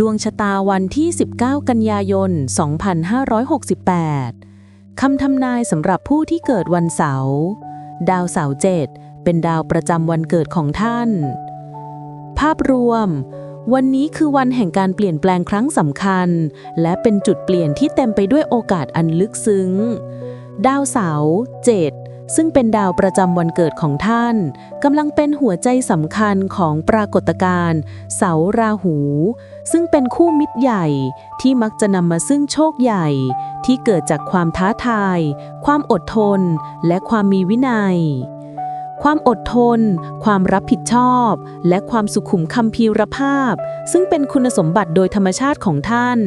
ดวงชะตาวันที่ 19 กันยายน 2568 คำทำนายสำหรับผู้ที่เกิดวันเสาร์ ดาวเสาร์เจ็ดเป็นดาวประจำวันเกิดของท่าน ภาพรวม วันนี้คือวันแห่งการเปลี่ยนแปลงครั้งสำคัญ และเป็นจุดเปลี่ยนที่เต็มไปด้วยโอกาสอันลึกซึ้ง ดาวเสาร์เจ็ด ซึ่งเป็นดาวประจำวันเกิดของท่านกำลังเป็นหัวใจสำคัญของปรากฏการณ์เสาราหู ซึ่งเป็นคู่มิตรใหญ่ที่มักจะนำมาซึ่งโชคใหญ่ ที่เกิดจากความท้าทาย ความอดทน และความมีวินัย ความอดทน ความรับผิดชอบ และความสุขุมคัมภีรภาพ ซึ่งเป็นคุณสมบัติโดยธรรมชาติของท่าน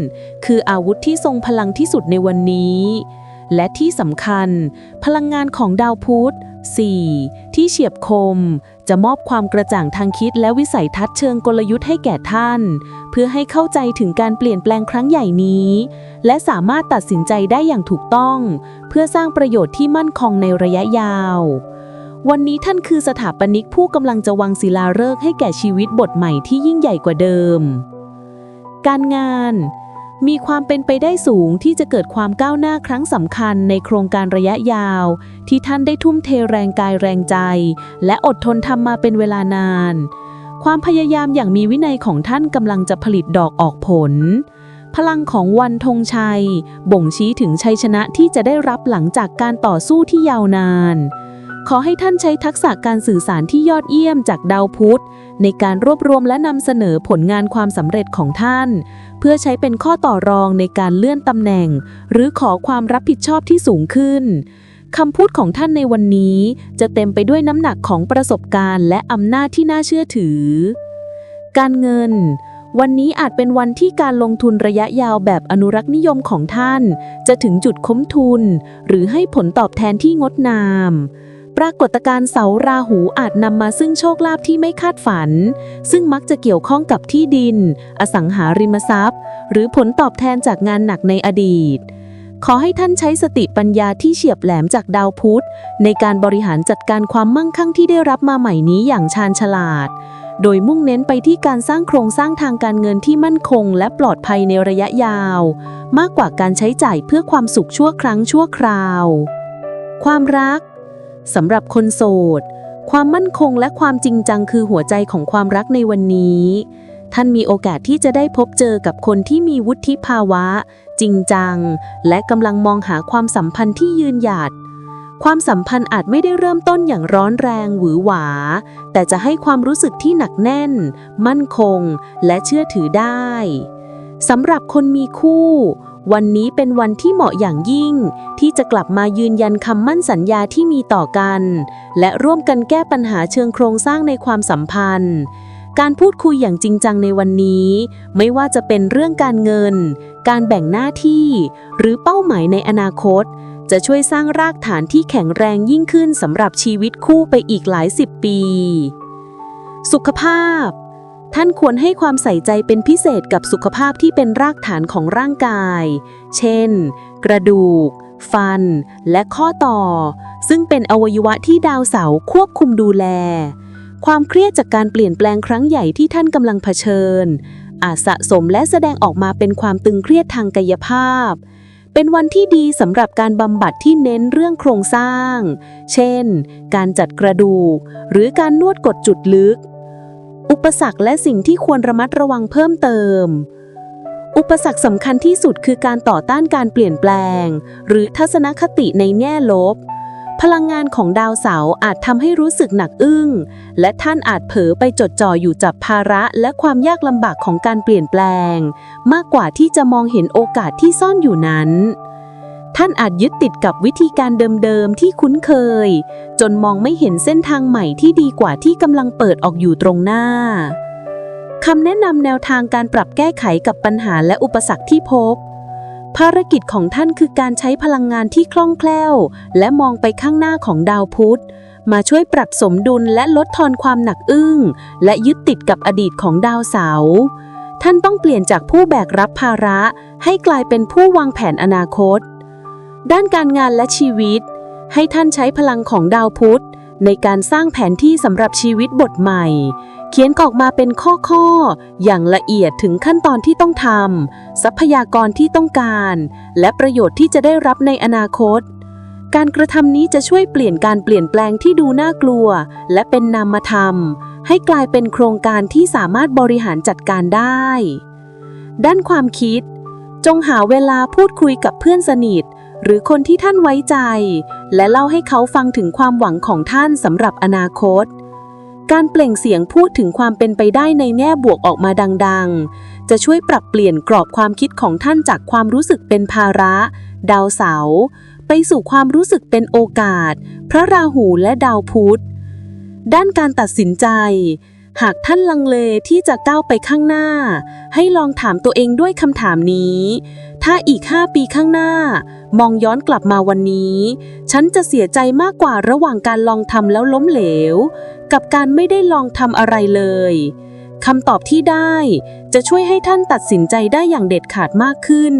คืออาวุธที่ทรงพลังที่สุดในวันนี้ และที่สำคัญ พลังงานของดาวพุธ 4. ที่เฉียบคม จะมอบความกระจ่างทางคิดและวิสัยทัศน์เชิงกลยุทธ์ให้แก่ท่าน เพื่อให้เข้าใจถึงการเปลี่ยนแปลงครั้งใหญ่นี้ และสามารถตัดสินใจได้อย่างถูกต้อง เพื่อสร้างประโยชน์ที่มั่นคงในระยะยาว วันนี้ท่านคือสถาปนิกผู้กำลังจะวางศิลาฤกษ์ให้แก่ชีวิตบทใหม่ที่ยิ่งใหญ่กว่าเดิม การงาน มีความเป็นไปได้สูงที่จะเกิดความก้าวหน้าครั้งสำคัญในโครงการระยะยาว ที่ท่านได้ทุ่มเทแรงกายแรงใจ และอดทนทำมาเป็นเวลานาน ความพยายามอย่างมีวินัยของท่านกำลังจะผลิตดอกออกผล พลังของวันธงชัย บ่งชี้ถึงชัยชนะที่จะได้รับหลังจากการต่อสู้ที่ยาวนาน ขอให้ท่านใช้ทักษะการสื่อสารที่ยอดเยี่ยมจากดาวพุธ ในการรวบรวมและนำเสนอผลงานความสำเร็จของท่าน เพื่อใช้เป็นข้อต่อรองในการเลื่อนตำแหน่ง หรือขอความรับผิดชอบที่สูงขึ้นคำพูดของท่านในวันนี้จะเต็มไปด้วยน้ำหนักของประสบการณ์และอำนาจที่น่าเชื่อถือ การเงิน วันนี้อาจเป็นวันที่การลงทุนระยะยาวแบบอนุรักษ์นิยมของท่าน จะถึงจุดคุ้มทุน หรือให้ผลตอบแทนที่งดงาม ปรากฏการณ์เสาราหูอาจนำมาซึ่งโชคลาภที่ไม่คาดฝัน ซึ่งมักจะเกี่ยวข้องกับที่ดิน อสังหาริมทรัพย์ หรือผลตอบแทนจากงานหนักในอดีต ขอให้ท่านใช้สติปัญญาที่เฉียบแหลมจากดาวพุธ ในการบริหารจัดการความมั่งคั่งที่ได้รับมาใหม่นี้อย่างชาญฉลาด โดยมุ่งเน้นไปที่การสร้างโครงสร้างทางการเงินที่มั่นคง และปลอดภัยในระยะยาว มากกว่าการใช้จ่ายเพื่อความสุขชั่วครั้งชั่วคราว ความรัก สำหรับคนโสด ความมั่นคงและความจริงจังคือหัวใจของความรักในวันนี้ ท่านมีโอกาสที่จะได้พบเจอกับคนที่มีวุฒิภาวะ จริงจัง และกำลังมองหาความสัมพันธ์ที่ยืนหยัดความสัมพันธ์อาจไม่ได้เริ่มต้นอย่างร้อนแรงหวือหวา แต่จะให้ความรู้สึกที่หนักแน่น มั่นคง และเชื่อถือได้ สำหรับคนมีคู่ วันนี้เป็นวันที่เหมาะอย่างยิ่ง ที่จะกลับมายืนยันคำมั่นสัญญาที่มีต่อกัน และร่วมกันแก้ปัญหาเชิงโครงสร้างในความสัมพันธ์ การพูดคุยอย่างจริงจังในวันนี้ ไม่ว่าจะเป็นเรื่องการเงิน การแบ่งหน้าที่ หรือเป้าหมายในอนาคต จะช่วยสร้างรากฐานที่แข็งแรงยิ่งขึ้นสำหรับชีวิตคู่ไปอีกหลายสิบปี สุขภาพ ท่านควรให้ความใส่ใจเป็นพิเศษกับสุขภาพที่เป็นรากฐานของร่างกาย เช่น กระดูก ฟัน และข้อต่อ ซึ่งเป็นอวัยวะที่ดาวเสาร์ควบคุมดูแล ความเครียดจากการเปลี่ยนแปลงครั้งใหญ่ที่ท่านกำลังเผชิญ อาจสะสมและแสดงออกมาเป็นความตึงเครียดทางกายภาพ เป็นวันที่ดีสำหรับการบำบัดที่เน้นเรื่องโครงสร้าง เช่น การจัดกระดูก หรือการนวดกดจุดลึก อุปสรรคและสิ่งที่ควรระมัดระวังเพิ่มเติม อุปสรรคสำคัญที่สุดคือการต่อต้านการเปลี่ยนแปลง หรือทัศนคติในแง่ลบ พลังงานของดาวเสาร์อาจทำให้รู้สึกหนักอึ้ง และท่านอาจเผลอไปจดจ่ออยู่จับภาระและความยากลำบากของการเปลี่ยนแปลง มากกว่าที่จะมองเห็นโอกาสที่ซ่อนอยู่นั้น ท่านอาจยึดติดกับวิธีการเดิมๆที่คุ้นเคย จนมองไม่เห็นเส้นทางใหม่ที่ดีกว่าที่กำลังเปิดออกอยู่ตรงหน้าคำแนะนำแนวทางการปรับแก้ไขกับปัญหาและอุปสรรคที่พบ ภารกิจของท่านคือการใช้พลังงานที่คล่องแคล่ว และมองไปข้างหน้าของดาวพุธ มาช่วยปรับสมดุลและลดทอนความหนักอึ้ง และยึดติดกับอดีตของดาวเสาร์ท่านต้องเปลี่ยนจากผู้แบกรับภาระ ให้กลายเป็นผู้วางแผนอนาคต ด้านการงานและชีวิต ให้ท่านใช้พลังของดาวพุธ ในการสร้างแผนที่สำหรับชีวิตบทใหม่ เขียนออกมาเป็นข้อๆ อย่างละเอียดถึงขั้นตอนที่ต้องทำทรัพยากรที่ต้องการ และประโยชน์ที่จะได้รับในอนาคต การกระทำนี้จะช่วยเปลี่ยนการเปลี่ยนแปลงที่ดูน่ากลัว และเป็นนามธรรม ให้กลายเป็นโครงการที่สามารถบริหารจัดการได้ ด้านความคิดจงหาเวลาพูดคุยกับเพื่อนสนิท หรือคนที่ท่านไว้ใจ และเล่าให้เขาฟังถึงความหวังของท่านสำหรับอนาคต การเปล่งเสียงพูดถึงความเป็นไปได้ในแง่บวกออกมาดัง ๆ จะช่วยปรับเปลี่ยนกรอบความคิดของท่านจากความรู้สึกเป็นภาระ ดาวเสาร์ไปสู่ความรู้สึกเป็นโอกาส พระราหูและดาวพุธด้านการตัดสินใจ หากท่านลังเลที่จะก้าวไปข้างหน้า ให้ลองถามตัวเองด้วยคำถามนี้ ถ้าอีก 5 ปีข้างหน้า มองย้อนกลับมาวันนี้ ฉันจะเสียใจมากกว่าระหว่างการลองทำแล้วล้มเหลว กับการไม่ได้ลองทำอะไรเลยคำตอบที่ได้จะช่วยให้ท่านตัดสินใจได้อย่างเด็ดขาดมากขึ้น